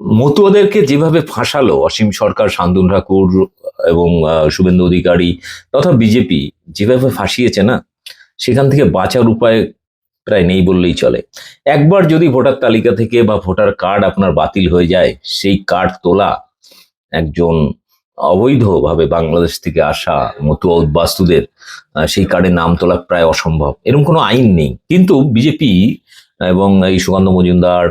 মতুয়াদেরকে যেভাবে ফাঁসালো, অসীম সরকার, শান্তনু ঠাকুর এবং শুভেন্দু অধিকারী তথা বিজেপি যেভাবে ফাঁসিয়েছে না, সেখান থেকে বাঁচার উপায় প্রায় নেই বললেই চলে। একবার যদি ভোটার তালিকা থেকে বা ভোটার কার্ড আপনার বাতিল হয়ে যায়, সেই কার্ড তোলা একজন অবৈধভাবে বাংলাদেশ থেকে আসা মতুয়া উদ্বাস্তুদের সেই কার্ডে নাম তোলা প্রায় অসম্ভব। এরকম কোনো আইন নেই। কিন্তু বিজেপি এবং এই সুকান্ত মজুমদার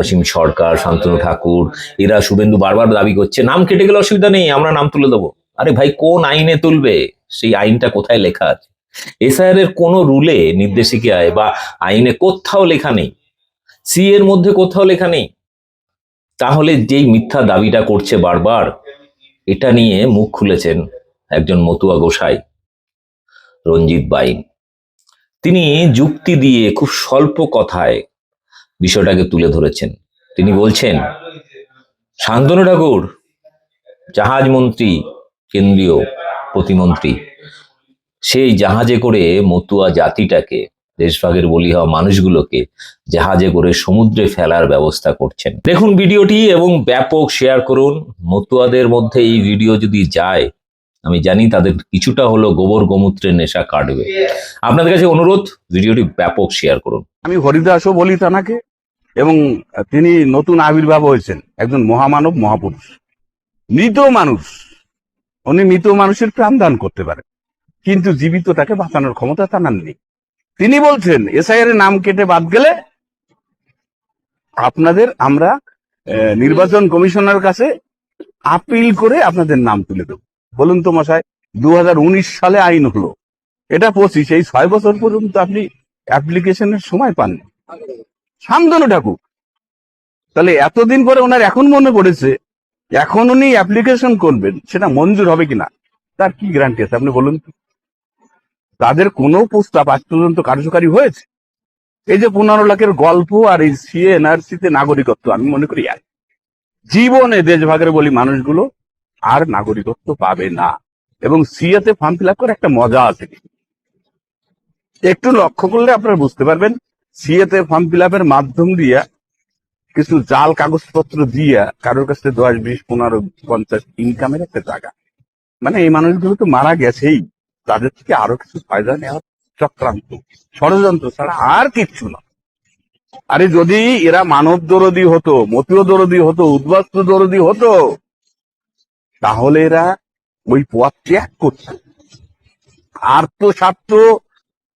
অসীম সরকার, শান্তনু ঠাকুর, এরা শুভেন্দু বারবার দাবি করছে, নাম কেটে গেলে অসুবিধা নেই, আমরা নাম তুলে দেবো। আরে ভাই, কোন আইনে তুলবে? সেই আইনটা কোথায় লেখা আছে? এসআইআর এর কোনো রুলে নির্দেশিকায় বা আইনে কোথাও লেখা নেই। সি এর মধ্যে কোথাও লেখা নেই। তাহলে যেই মিথ্যা দাবিটা করছে বারবার, এটা নিয়ে মুখ খুলেছেন একজন মতুয়া গোসাই, রঞ্জিত বাইন। তিনি যুক্তি দিয়ে খুব স্বল্প কথায় বিষয়টাকে তুলে ধরেছেন। তিনি বলছেন, শান্তনু ঠাকুর, জাহাজ মন্ত্রী, কেন্দ্রীয় প্রতিমন্ত্রী, সেই জাহাজে করে মতুয়া জাতিটাকে, দেশভাগের বলি হওয়া মানুষগুলোকে জাহাজে করে সমুদ্রে ফেলার ব্যবস্থা করছেন। দেখুন ভিডিওটি এবং ব্যাপক শেয়ার করুন। মতুয়াদের মধ্যে এই ভিডিও যদি যায় আমি জানি তাদের কিছুটা হলো গোবর গোমূত্রের নেশা কাটবে। আপনাদের কাছে অনুরোধ, ভিডিওটি ব্যাপক শেয়ার করুন। আমি হরিদাসও বলি তানাকে, এবং তিনি নতুন আবির্ভাব হয়েছেন, একজন মহামানব মহাপুরুষ। মৃত মানুষ, উনি মৃত মানুষের প্রাণ দান করতে পারে, কিন্তু জীবিতটাকে বাঁচানোর ক্ষমতা তানার নেই। তিনি বলছেন, এসআইআর নাম কেটে বাদ গেলে আপনাদের আমরা নির্বাচন কমিশনার কাছে আপিল করে আপনাদের নাম তুলে দেব। বলুন তো মশাই দু হাজার উনিশ সালে আইন হলো। এটা পঁচিশ, এই ছয় বছর পর্যন্ত আপনি অ্যাপ্লিকেশনের সময় পাননি। শান্তনু ঠাকুর তাহলে এতদিন পরে ওনার এখন মনে পড়েছে, এখন উনি অ্যাপ্লিকেশন করবেন, সেটা মঞ্জুর হবে কিনা, তার কি গ্যারান্টি আছে আপনি বলুন তো? তাদের কোনো প্রস্তাব আজ পর্যন্ত কার্যকারী হয়েছে? এই যে পনেরো লাখের গল্প আর এই সিএ এনআরসিতে নাগরিকত্ব, আমি মনে করি জীবনে দেশভাগের বলি মানুষগুলো আর নাগরিকত্ব পাবে না। এবং সিএতে ফর্ম ফিল আপ একটা মজা আছে। একটু লক্ষ্য করলে আপনারা বুঝতে পারবেন, সিএতে ফর্ম ফিল আপের মাধ্যম দিয়া কিছু জাল কাগজপত্র দিয়া কারোর কাছে দশ, বিশ, পনেরো, পঞ্চাশ ইনকামের একটা জায়গা। মানে এই মানুষগুলো তো মারা গেছেই, তাদের থেকে আরও কিছু ফায়দা নেওয়ার চক্রান্ত, ষড়যন্ত্র ছাড়া আর কিচ্ছু না। আরে যদি এরা মানব দরদি হতো মতীয় দরদি হতো, উদ্বাস্তু দরদি হতো তাহলে এরা ওই পথ ত্যাগ করত। আর্থ স্বার্থ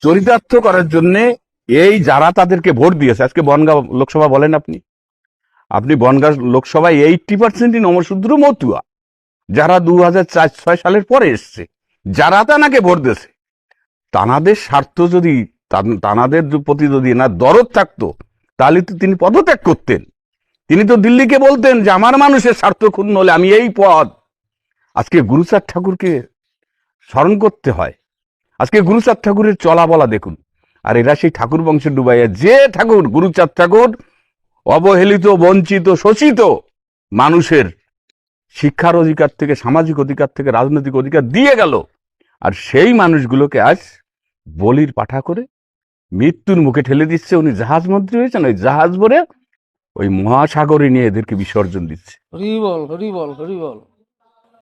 চরিতার্থ করার জন্য এই যারা তাদেরকে ভোট দিয়েছে, আজকে বনগাঁ লোকসভা বলেন আপনি। আপনি বনগাঁ লোকসভায় এইটটি পার্সেন্টই নমশূদ্র মতুয়া, যারা দু হাজার চার ছয় সালের পরে এসছে, যারা তানাকে ভোট দিয়েছে। তানাদের স্বার্থ যদি তানাদের প্রতি যদি না দরদ থাকতো, তাহলে তো তিনি পদত্যাগ করতেন। তিনি তো দিল্লিকে বলতেন যে, আমার মানুষের স্বার্থ ক্ষুণ্ণ হলে আমি এই পদ আজকে গুরুচাঁদ ঠাকুরকে স্মরণ করতে হয়। আজকে গুরুচাঁদ ঠাকুরের চলা বলা দেখুন। আর এরা সেই ঠাকুর বংশের ডুবাইয়া, যে ঠাকুর গুরুচাঁদ ঠাকুর, অবহেলিত, বঞ্চিত, শোষিত মানুষের শিক্ষার অধিকার থেকে, সামাজিক অধিকার থেকে, রাজনৈতিক অধিকার দিয়ে গেল। আর সেই মানুষগুলোকে আজ বলির পাঠা করে মৃত্যুর মুখে ঠেলে দিচ্ছে। উনি জাহাজ মন্ত্রী হয়েছেন, ওই জাহাজ ভরে ওই মহাসাগরে নিয়ে এদেরকে বিসর্জন দিচ্ছে। হরি বল হরি বল হরি বল।